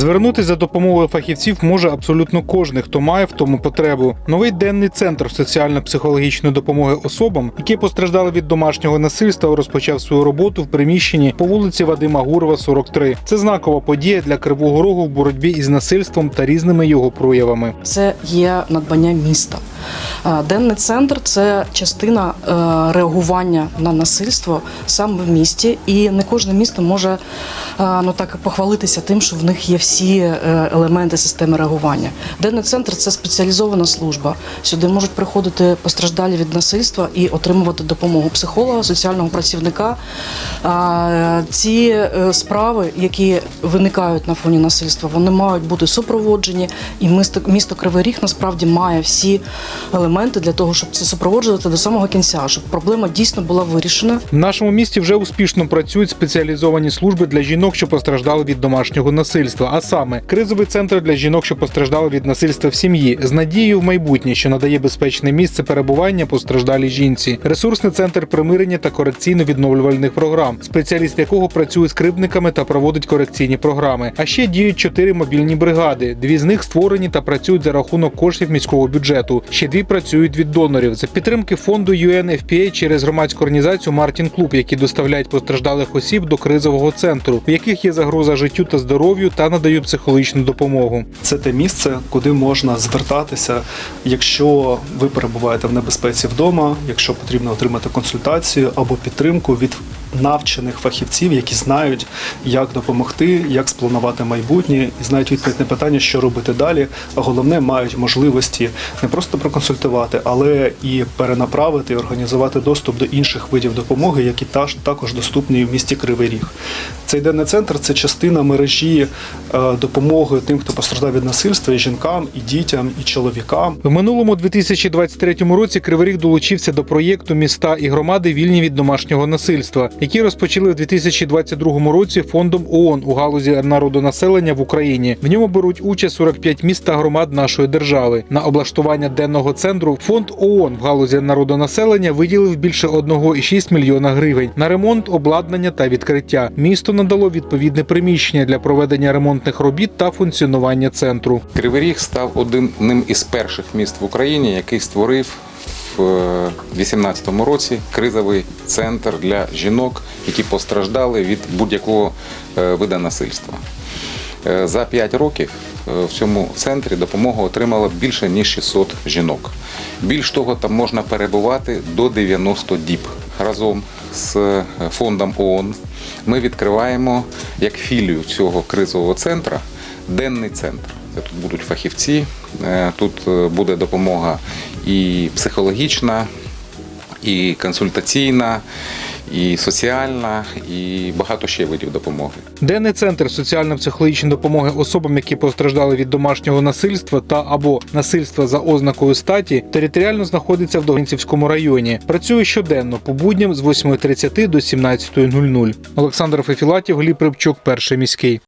Звернутися за допомогою фахівців може абсолютно кожен, хто має в тому потребу. Новий денний центр соціально-психологічної допомоги особам, які постраждали від домашнього насильства, розпочав свою роботу в приміщенні по вулиці Вадима Гурова, 43. Це знакова подія для Кривого Рогу в боротьбі із насильством та різними його проявами. Це є надбання міста. Денний центр це частина е, реагування на насильство саме в місті, і не кожне місто може е, ну так похвалитися тим, що в них є всі е, елементи системи реагування. Денний центр це спеціалізована служба. Сюди можуть приходити постраждалі від насильства і отримувати допомогу психолога, соціального працівника. Ці е, справи, які виникають на фоні насильства, вони мають бути супроводжені, і місто, місто Кривий Ріг насправді має всі елементи для того, щоб це супроводжувати до самого кінця, щоб проблема дійсно була вирішена. В нашому місті вже успішно працюють спеціалізовані служби для жінок, що постраждали від домашнього насильства, саме кризовий центр для жінок, що постраждали від насильства в сім'ї, з надією в майбутнє, що надає безпечне місце перебування постраждалій жінці, ресурсний центр примирення та корекційно-відновлювальних програм, спеціаліст якого працює з кривдниками та проводить корекційні програми. А ще діють чотири мобільні бригади. Дві з них створені та працюють за рахунок коштів міського бюджету. Ще дві працюють від донорів за підтримки фонду UNFPA через громадську організацію Мартін Клуб, які доставляють постраждалих осіб до кризового центру, в яких є загроза життю та здоров'ю, та надають психологічну допомогу. Це те місце, куди можна звертатися, якщо ви перебуваєте в небезпеці вдома, якщо потрібно отримати консультацію або підтримку від навчених фахівців, які знають, як допомогти, як спланувати майбутнє, і знають відповідь на питання, що робити далі. А головне, мають можливості не просто проконсультувати, але і перенаправити і організувати доступ до інших видів допомоги, які також доступні в місті Кривий Ріг. Цей денний центр це частина мережі е, допомоги тим, хто постраждав від насильства, і жінкам, і дітям, і чоловікам. В минулому 2023 році Кривий Ріг долучився до проєкту Міста і громади вільні від домашнього насильства, які розпочали в 2022 році фондом ООН у галузі народонаселення в Україні. В ньому беруть участь 45 міст та громад нашої держави. На облаштування денного центру фонд ООН в галузі народонаселення виділив більше 1,6 мільйона гривень на ремонт, обладнання та відкриття. Місто надало відповідне приміщення для проведення ремонтних робіт та функціонування центру. Кривий Ріг став одним із перших міст в Україні, який створив в 2018 році кризовий центр для жінок, які постраждали від будь-якого е, вида насильства. Е, За 5 років е, в цьому центрі допомогу отримало більше ніж 600 жінок. Більш того, там можна перебувати до 90 діб. Разом з е, фондом ООН ми відкриваємо як філію цього кризового центру денний центр. Тут будуть фахівці, е, тут е, буде допомога і психологічна, і консультаційна, і соціальна, і багато ще видів допомоги. Денний центр соціально-психологічної допомоги особам, які постраждали від домашнього насильства та або насильства за ознакою статі, територіально знаходиться в Довгинцівському районі. Працює щоденно по будням з 8.30 до 17.00. Олександр Фефілатів, Гліб Рибчук, перший міський.